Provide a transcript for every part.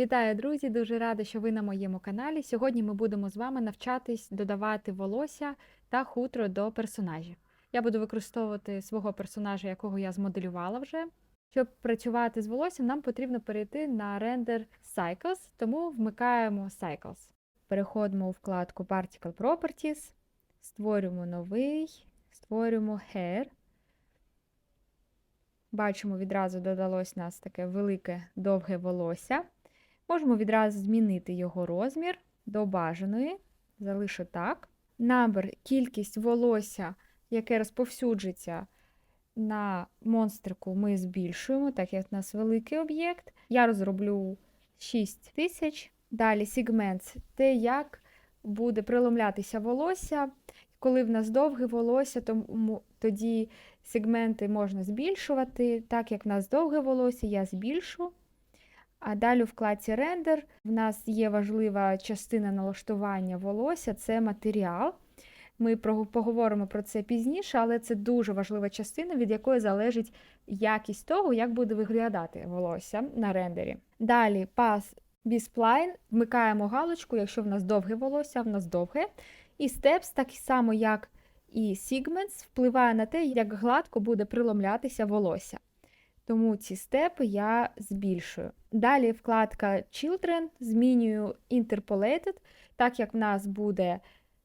Вітаю, друзі! Дуже рада, що ви на моєму каналі. Сьогодні ми будемо з вами навчатись додавати волосся та хутро до персонажів. Я буду використовувати свого персонажа, якого я змоделювала вже. Щоб працювати з волоссям, нам потрібно перейти на рендер Cycles, тому вмикаємо Cycles. Переходимо у вкладку Particle Properties, створюємо новий, створюємо Hair. Бачимо, відразу додалось у нас таке велике довге волосся. Можемо відразу змінити його розмір до бажаної. Залишу так. Набір, кількість волосся, яке розповсюджиться на монстрику, ми збільшуємо, так як у нас великий об'єкт. Я розроблю 6 тисяч. Далі сегмент те, як буде приломлятися волосся. Коли в нас довге волосся, тому тоді сегменти можна збільшувати. Так як в нас довге волосся, я збільшу. А далі у вкладці рендер в нас є важлива частина налаштування волосся це матеріал. Ми поговоримо про це пізніше, але це дуже важлива частина, від якої залежить якість того, як буде виглядати волосся на рендері. Далі Pass Bispline, вмикаємо галочку, якщо в нас довге волосся, в нас довге. І Steps, так само, як і Segments, впливає на те, як гладко буде приломлятися волосся. Тому ці степи я збільшую. Далі вкладка Children змінюю Interpolated, так як в нас буде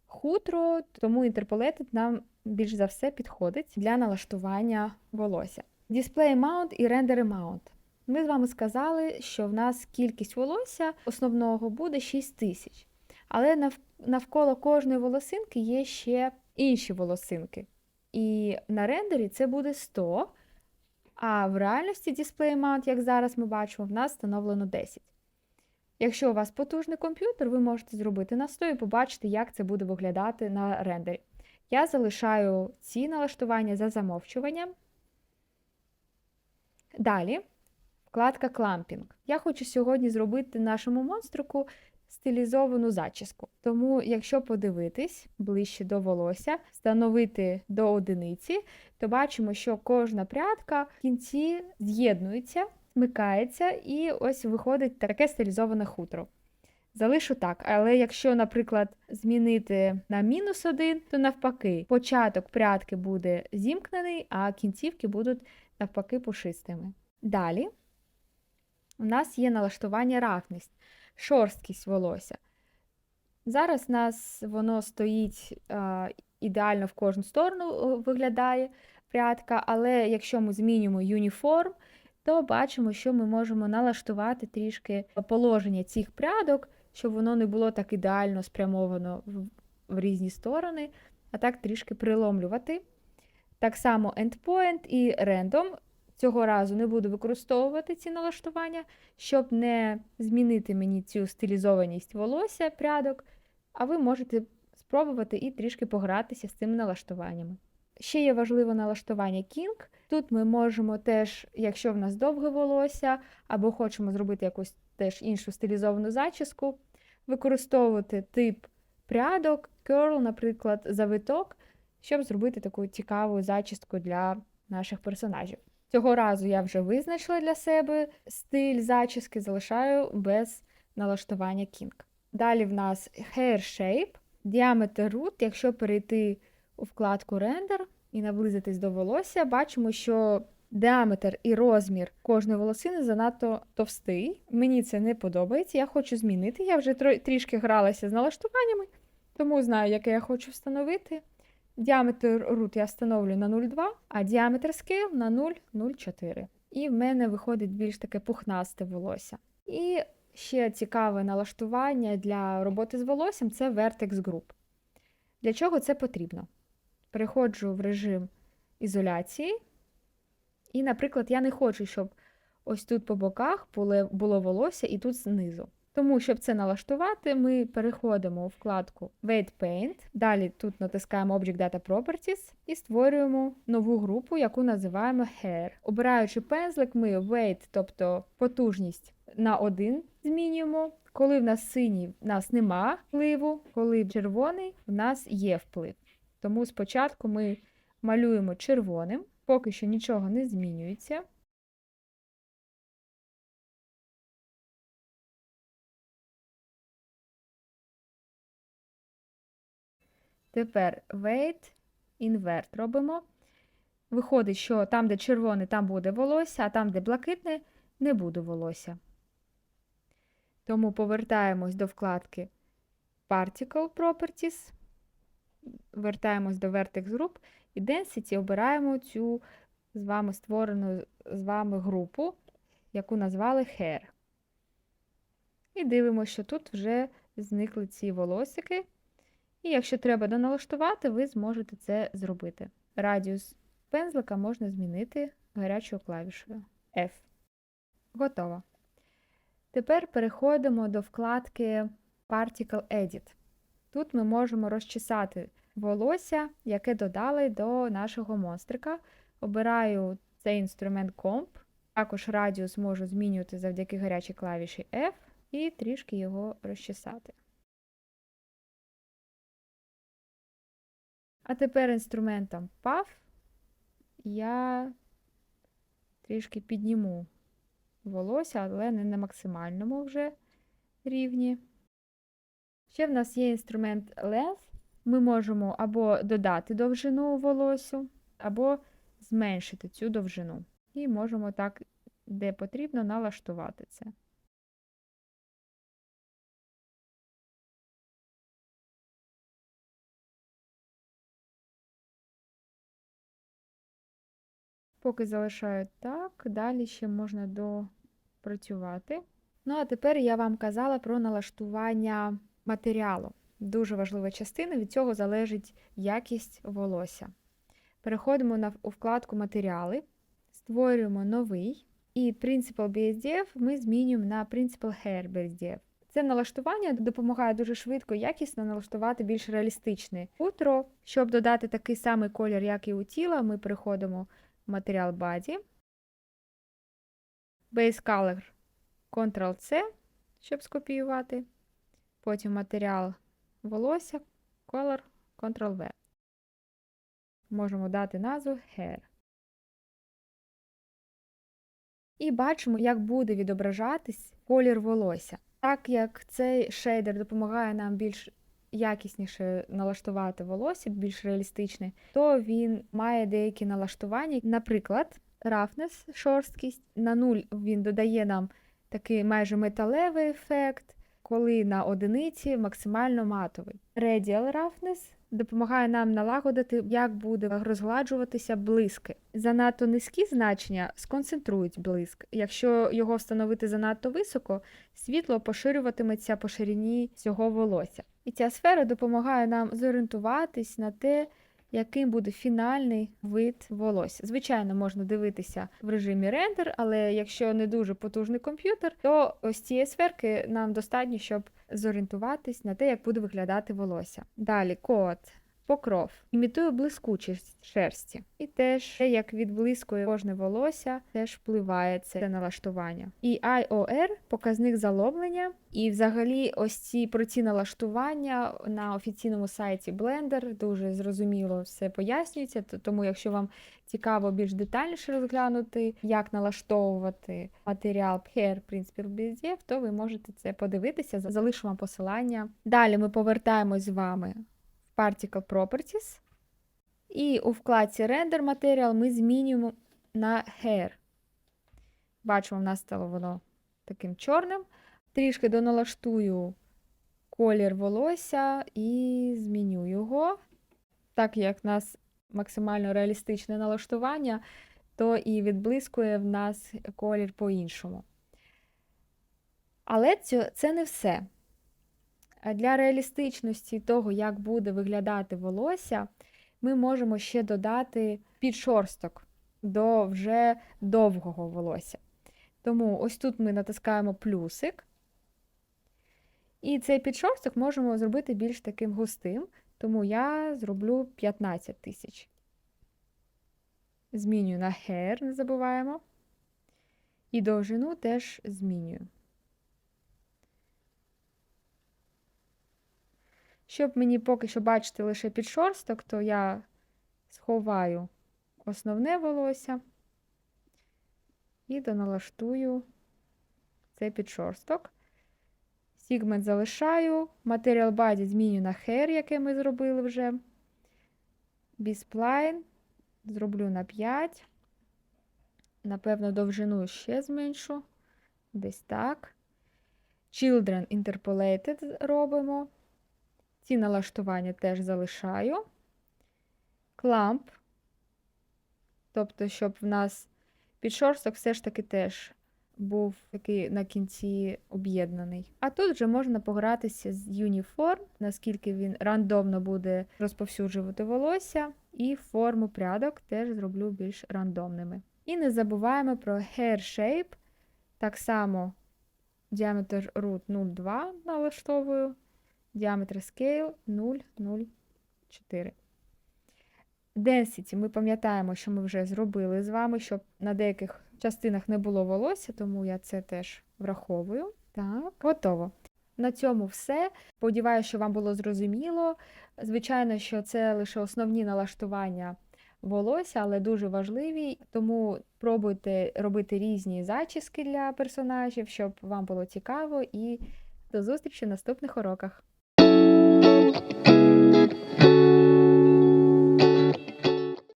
хутро, тому Interpolated нам більш за все підходить для налаштування волосся. Display Mount і Render Mount. Ми з вами сказали, що в нас кількість волосся основного буде 6 тисяч. Але навколо кожної волосинки є ще інші волосинки. І на рендері це буде 100. А в реальності Display Mount, як зараз ми бачимо, в нас встановлено 10. Якщо у вас потужний комп'ютер, ви можете зробити на 100 і побачити, як це буде виглядати на рендері. Я залишаю ці налаштування за замовчуванням. Далі, вкладка Clamping. Я хочу сьогодні зробити нашому монстрику стилізовану зачіску. Тому, якщо подивитись ближче до волосся, встановити до одиниці, то бачимо, що кожна прядка в кінці з'єднується, смикається, і ось виходить таке стилізоване хутро. Залишу так, але якщо, наприклад, змінити на мінус один, то навпаки, початок прядки буде зімкнений, а кінцівки будуть навпаки пушистими. Далі у нас є налаштування рафність шорсткість волосся. Зараз у нас воно стоїть а, ідеально в кожну сторону виглядає прядка, але якщо ми змінюємо юніформ, то бачимо, що ми можемо налаштувати трішки положення цих прядок, щоб воно не було так ідеально спрямовано в, в різні сторони, а так трішки приломлювати. Так само endpoint і random Цього разу не буду використовувати ці налаштування, щоб не змінити мені цю стилізованість волосся, прядок, а ви можете спробувати і трішки погратися з цими налаштуваннями. Ще є важливе налаштування King. Тут ми можемо теж, якщо в нас довге волосся, або хочемо зробити якусь теж іншу стилізовану зачіску, використовувати тип прядок, curl, наприклад, завиток, щоб зробити таку цікаву зачіску для наших персонажів. Цього разу я вже визначила для себе стиль зачіски, залишаю без налаштування King. Далі в нас Hair Shape, діаметр root, якщо перейти у вкладку Render і наблизитись до волосся, бачимо, що діаметр і розмір кожної волосини занадто товстий. Мені це не подобається, я хочу змінити. Я вже трішки гралася з налаштуваннями, тому знаю, яке я хочу встановити. Діаметр root я встановлю на 0,2, а діаметр scale на 0,04. І в мене виходить більш таке пухнасте волосся. І ще цікаве налаштування для роботи з волоссям це Vertex Group. Для чого це потрібно? Переходжу в режим ізоляції. І, наприклад, я не хочу, щоб ось тут по боках було волосся і тут знизу. Тому, щоб це налаштувати, ми переходимо у вкладку Weight Paint. Далі тут натискаємо Object Data Properties і створюємо нову групу, яку називаємо Hair. Обираючи пензлик, ми weight, тобто потужність на 1 змінюємо. Коли в нас синій, в нас нема впливу, коли червоний, в нас є вплив. Тому спочатку ми малюємо червоним, поки що нічого не змінюється. Тепер weight, invert робимо. Виходить, що там, де червоне, там буде волосся, а там, де блакитне, не буде волосся. Тому повертаємось до вкладки Particle Properties, вертаємось до Vertex Group і Density обираємо цю з вами створену з вами групу, яку назвали Hair. І дивимося, що тут вже зникли ці волосики. І якщо треба доналаштувати, ви зможете це зробити. Радіус пензлика можна змінити гарячою клавішою F. Готово. Тепер переходимо до вкладки Particle Edit. Тут ми можемо розчесати волосся, яке додали до нашого монстрика. Обираю цей інструмент Comp. Також радіус можу змінювати завдяки гарячій клавіші F і трішки його розчесати. А тепер інструментом Puff я трішки підніму волосся, але не на максимальному вже рівні. Ще в нас є інструмент Length. Ми можемо або додати довжину волосю, або зменшити цю довжину. І можемо так, де потрібно, налаштувати це. Поки залишаю так, далі ще можна допрацювати. Ну, а тепер я вам казала про налаштування матеріалу. Дуже важлива частина, від цього залежить якість волосся. Переходимо на, у вкладку Матеріали, створюємо новий, і Principal BSDF ми змінюємо на Principal Hair BSDF. Це налаштування допомагає дуже швидко і якісно налаштувати більш реалістичне утро. Щоб додати такий самий колір, як і у тіла, ми переходимо матеріал Body, Base Color Ctrl-C, щоб скопіювати. Потім матеріал волосся, Color, Ctrl-V. Можемо дати назву Hair. І бачимо, як буде відображатись колір волосся. Так як цей шейдер допомагає нам більш якісніше налаштувати волосся, більш реалістичне, то він має деякі налаштування. Наприклад, рафнес, шорсткість. На нуль він додає нам такий майже металевий ефект, коли на одиниці максимально матовий. Radial roughness допомагає нам налагодити, як буде розгладжуватися блиски. Занадто низькі значення сконцентрують блиск. Якщо його встановити занадто високо, світло поширюватиметься по ширині цього волосся. І ця сфера допомагає нам зорієнтуватись на те, яким буде фінальний вид волосся. Звичайно, можна дивитися в режимі рендер, але якщо не дуже потужний комп'ютер, то ось цієї сферки нам достатньо, щоб зорієнтуватись на те, як буде виглядати волосся. Далі код. Покров імітує блискучість шерсті. І теж, як відблискує кожне волосся, теж впливає це налаштування. І IOR показник заломлення. І взагалі, ось ці про ці налаштування на офіційному сайті Blender дуже зрозуміло все пояснюється. Тому, якщо вам цікаво більш детальніше розглянути, як налаштовувати матеріал Hair Principal BSDF, то ви можете це подивитися, залишу вам посилання. Далі ми повертаємось з вами. Particle Properties. І у вкладці Render Material ми змінюємо на Hair. Бачимо, в нас стало воно таким чорним. Трішки доналаштую колір волосся і зміню його. Так як в нас максимально реалістичне налаштування, то і відблискує в нас колір по-іншому. Але це не все. Для реалістичності того, як буде виглядати волосся, ми можемо ще додати підшорсток до вже довгого волосся. Тому ось тут ми натискаємо плюсик. І цей підшорсток можемо зробити більш таким густим, тому я зроблю 15 тисяч. Змінюю на hair, не забуваємо. І довжину теж змінюю. Щоб мені поки що бачити лише підшорсток, то я сховаю основне волосся і доналаштую цей підшорсток. Сігмент залишаю, матеріал body зміню на hair, який ми зробили вже. Бісплайн зроблю на 5. Напевно, довжину ще зменшу. Десь так. Children Interpolated робимо. Ці налаштування теж залишаю. Clamp. Тобто, щоб в нас підшорсток все ж таки теж був такий на кінці об'єднаний. А тут вже можна погратися з Uniform, наскільки він рандомно буде розповсюджувати волосся, і форму прядок теж зроблю більш рандомними. І не забуваємо про Hair Shape. Так само діаметр root 0,2 налаштовую, діаметр scale 0,04. Density ми пам'ятаємо, що ми вже зробили з вами, щоб на деяких частинах не було волосся, тому я це теж враховую. Так, готово. На цьому все. Сподіваюся, що вам було зрозуміло. Звичайно, що це лише основні налаштування волосся, але дуже важливі. Тому пробуйте робити різні зачіски для персонажів, щоб вам було цікаво. І до зустрічі в наступних уроках. Thank you.